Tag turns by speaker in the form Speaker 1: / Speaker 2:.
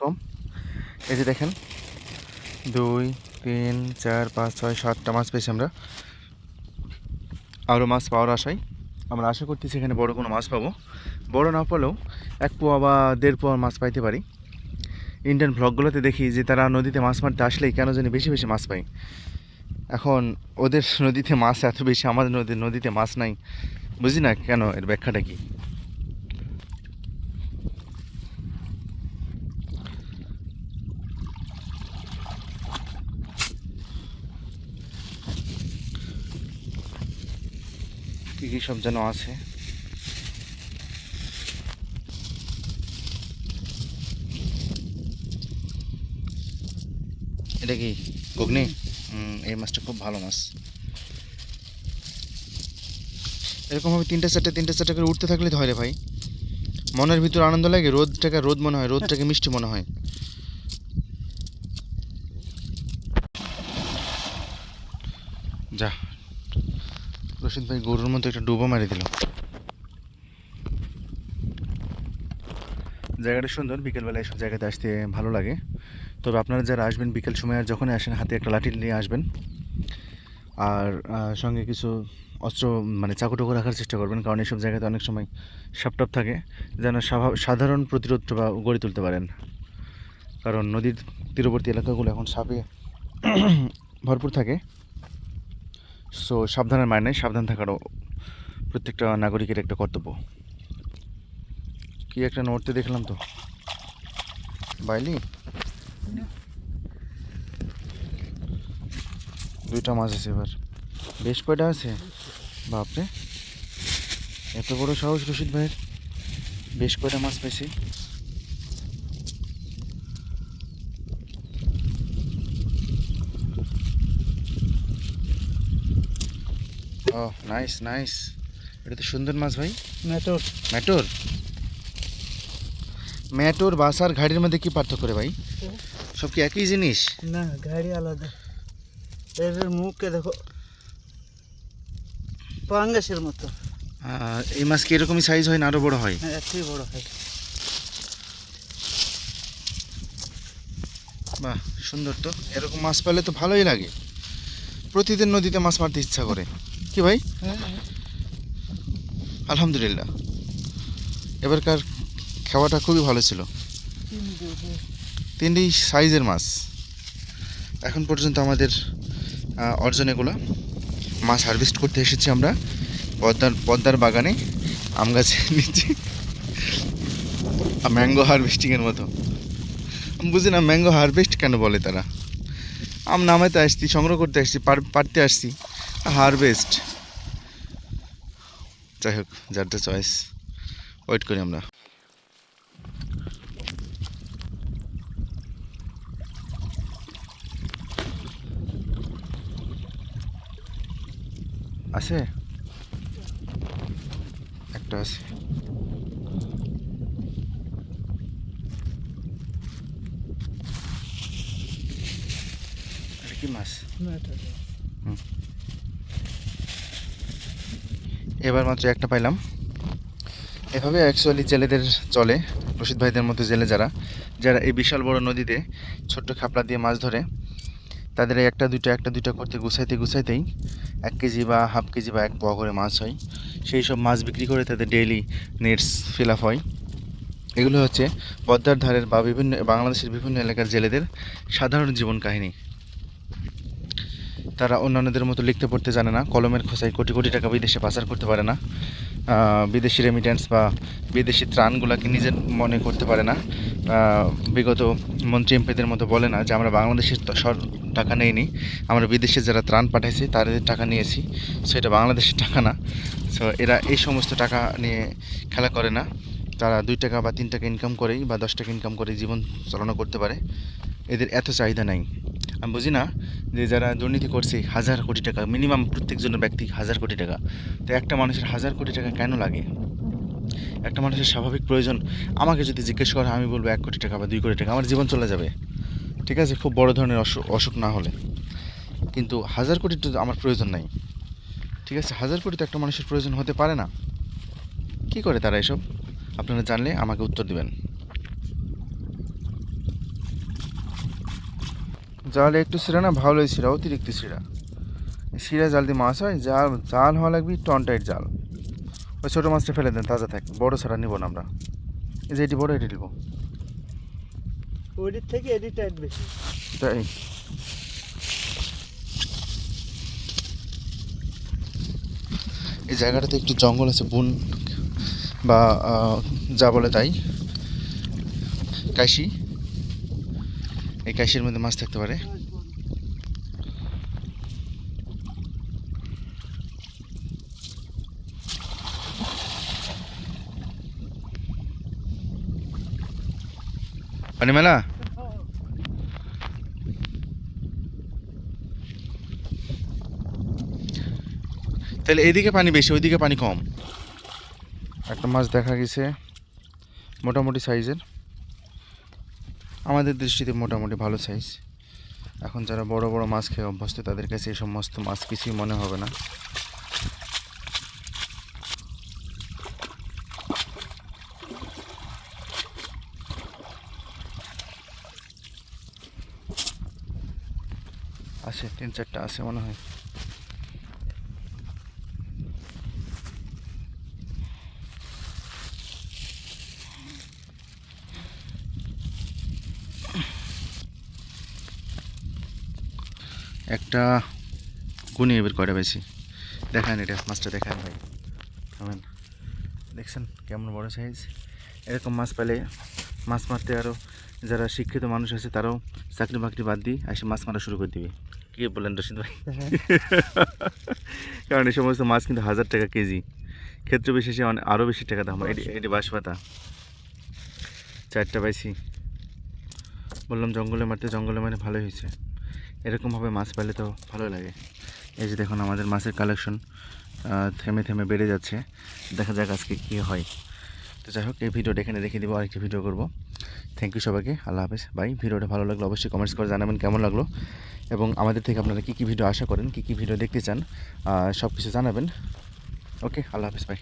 Speaker 1: কম এই যে দেখেন, দুই, তিন, চার, পাঁচ, ছয়, সাতটা মাছ পেয়েছি আমরা। আরও মাছ পাওয়ার আশায় আমরা আশা করতেছি এখানে বড় কোনো মাছ পাবো। বড় না পেলেও এক পোয়া বা দেড় পোয়া মাছ পাইতে পারি। ইন্ডিয়ান ভ্লগগুলোতে দেখি যে তারা নদীতে মাছ মারতে আসলেই কেন জানি বেশি বেশি মাছ পাই এখন ওদের নদীতে মাছ এত বেশি, আমাদের নদী নদীতে মাছ নাই। বুঝি না কেন এর ব্যাখ্যাটা কি? কি কি সব যেন আছে। এটা কি? ঘুগনি? এই মাছটা খুব ভালো মাছ। এরকমভাবে তিনটে চারটে তিনটে চারটে করে উঠতে থাকলে তো হয় রে ভাই। মনের ভিতর আনন্দ লাগে, রোদটাকে রোদ মনে হয়, রোদটাকে মিষ্টি মনে হয় যা রশিদ ভাই গরুর মতো একটা ডুবো মারি দিল। জায়গাটা সুন্দর বিকেলবেলা এসব জায়গাতে আসতে ভালো লাগে। তবে আপনারা যারা আসবেন বিকেল সময় আর যখনই আসেন, হাতে একটা লাঠি নিয়ে আসবেন। আর সঙ্গে কিছু অস্ত্র মানে চাকুটুকু রাখার চেষ্টা করবেন, কারণ এইসব জায়গাতে অনেক সময় সাপটাপ থাকে, যেন সাধারণ প্রতিরোধ বা গড়ে তুলতে পারেন। কারণ নদীর তীরবর্তী এলাকাগুলো এখন সাপে ভরপুর থাকে। সো সাবধানের মায় নেই, সাবধান থাকারও প্রত্যেকটা নাগরিকের একটা কর্তব্য। কি একটা নড়তে দেখলাম তো? বাইলি? দুইটা মাছ আছে এবার। বেশ কয়টা আছে? বাপরে। এত বড় সাহস রশিদ ভাইয়ের। বেশ কয়টা মাছ পাইছি? ও নাইস নাইস এটা তো সুন্দর মাছ ভাই।
Speaker 2: মেটর।
Speaker 1: ম্যাটোর ম্যাটোর বাস আর ঘাড়ির মধ্যে কি পার্থক্য রে ভাই? সব কি একই জিনিস?
Speaker 2: না গাড়ি আলাদা। এর মুখকে দেখো পাঙ্গাসের মতো।
Speaker 1: এই মাছ কি এরকমই সাইজ হয় না আরও বড় হয়?
Speaker 2: হ্যাঁ একই বড় হয়।
Speaker 1: বাহ সুন্দর তো। এরকম মাছ পেলে তো ভালোই লাগে। প্রতিদিন নদীতে মাছ মারতে ইচ্ছা করে। কি ভাই?
Speaker 2: হ্যাঁ
Speaker 1: আলহামদুলিল্লাহ। এবারকার খাওয়াটা খুবই ভালো ছিল। তিনটি সাইজের মাছ। এখন পর্যন্ত আমাদের অর্জন এগুলো মাছ হারভেস্ট করতে এসেছি আমরা। পদ্মার পদ্মার বাগানে আম গাছের নিচে। ম্যাঙ্গো হারভেস্টিংয়ের মতো। আমি বুঝি না ম্যাঙ্গো হারভেস্ট কেন বলে তারা? আম নামাইতে আসছি সংগ্রহ করতে আসছি পার- পারতে আসছি। হারভেস্ট। যাই হোক যার যা চয়েস ওয়েট করি আমরা। আছে? একটা আছে। কি মাছ?
Speaker 2: মেটর
Speaker 1: এবার মাত্র একটা পাইলাম। এভাবে অ্যাকচুয়ালি জেলেদের চলে, রশিদ ভাইদের মতো জেলে যারা যারা এই বিশাল বড় নদীতে ছোট্ট খাপলা দিয়ে মাছ ধরে, তাদের একটা দুইটা একটা দুইটা করতে গুছাইতে গুছাইতেই এক কেজি বা হাফ কেজি বা এক পোয়া করে মাছ হয়। সেই সব মাছ বিক্রি করে তাদের ডেইলি নেটস ফিল আপ হয়। এগুলো হচ্ছে পদ্মার ধারের বা বিভিন্ন, বাংলাদেশের বিভিন্ন এলাকার জেলেদের সাধারণ জীবন কাহিনী। তারা অন্যান্যদের মতো লিখতে পড়তে জানে না। কলমের খোঁচায় কোটি কোটি টাকা বিদেশে পাচার করতে পারে না। বিদেশি রেমিটেন্স বা বিদেশি ত্রাণগুলোকে নিজের মনে করতে পারে না। বিগত মন্ত্রী এমপিদের মতো বলে না যে, আমরা বাংলাদেশের টাকা নেইনি। আমরা বিদেশে যারা ত্রাণ পাঠাইছি, তাদের টাকা নিয়েছি। সেটা বাংলাদেশের টাকা না। সো এরা এই সমস্ত টাকা নিয়ে খেলা করে না। তারা দুই টাকা বা তিন টাকা ইনকাম করেই বা দশ টাকা ইনকাম করে জীবন চালনা করতে পারে। এদের এত চাহিদা নাই। আমি বুঝি না যে যারা দুর্নীতি করছে, হাজার কোটি টাকা মিনিমাম প্রত্যেকজন ব্যক্তি হাজার কোটি টাকা। তো একটা মানুষের হাজার কোটি টাকা কেন লাগে? একটা মানুষের স্বাভাবিক প্রয়োজন। আমাকে যদি জিজ্ঞেস করে আমি বলব এক কোটি টাকা বা দুই কোটি টাকা, আমার জীবন চলে যাবে। ঠিক আছে, খুব বড় ধরনের অসুখ অসুখ না হলে। কিন্তু হাজার কোটি তো আমার প্রয়োজন নাই। ঠিক আছে, হাজার কোটি তো একটা মানুষের প্রয়োজন হতে পারে না। কি করে তারা এসব? আপনারা জানলে আমাকে উত্তর দিবেন। জাল একটু ছিঁড়া না ভালোই ছিঁড়া অতিরিক্ত এই ছিঁড়া জাল দিয়ে মাছ হয় জাল জাল হওয়া লাগবে টন টাইট জাল। ওই ছোটো মাছটা ফেলে দেন তাজা থাক বড় ছাড়া নিব না আমরা। এই যে এটি বড় এটি নিব।
Speaker 2: ওইটির থেকে এটি টাইট বেশি।
Speaker 1: তাই? এই জায়গাটাতে একটু জঙ্গল আছে বন বা যা বলে তাই কাশি কাশির মধ্যে মাছ থাকতে পারে। পানি মেলা? তাহলে এদিকে পানি বেশি, ওইদিকে পানি কম। একটা মাছ দেখা গেছে, মোটামুটি সাইজের। আমাদের দৃষ্টিতে মোটামুটি ভালো সাইজ এখন যারা বড় বড় মাছ খেয়ে অভ্যস্ত, তাদের কাছে এই সমস্ত মাছ কিছুই মনে হবে না। আছে, তিন চারটা আছে মনে হয়। একটা গুনিয়ে বের করে বেশি দেখান এটা মাছটা দেখান ভাই। থামেন দেখছেন কেমন বড় সাইজ এরকম মাছ পেলে মাছ মারতে আরও যারা শিক্ষিত মানুষ আছে তারাও চাকরি বাকরি বাদ দিয়ে এসে মাছ মারা শুরু করে দিবে। কি বললেন রশিদ ভাই? কারণ এই সমস্ত মাছ কিন্তু হাজার টাকা কেজি। ক্ষেত্র বিশেষে অনেক আরও বেশি টাকা দাম এটি এটি বাঁশপাতা। চারটা পাইছি। বললাম জঙ্গলে মারতে জঙ্গলে মানে ভালোই হয়েছে। এরকমভাবে মাছ পেলে তো ভালো লাগে। এই যে দেখুন আমাদের মাছের কালেকশন থেমে থেমে বেড়ে যাচ্ছে। দেখা যাক আজকে কী হয়। তো যাই হোক, এই ভিডিওটা এখানে রেখে দেবো, আরেকটি ভিডিও করব। থ্যাংক ইউ সবাইকে, আল্লাহ হাফেজ। বাই ভিডিওটা ভালো লাগল অবশ্যই কমেন্টস করে জানাবেন, কেমন লাগল? এবং আমাদের থেকে আপনারা কী কী ভিডিও আশা করেন, কী কী ভিডিও দেখতে চান সব কিছু জানাবেন। ওকে আল্লাহ হাফেজ বাই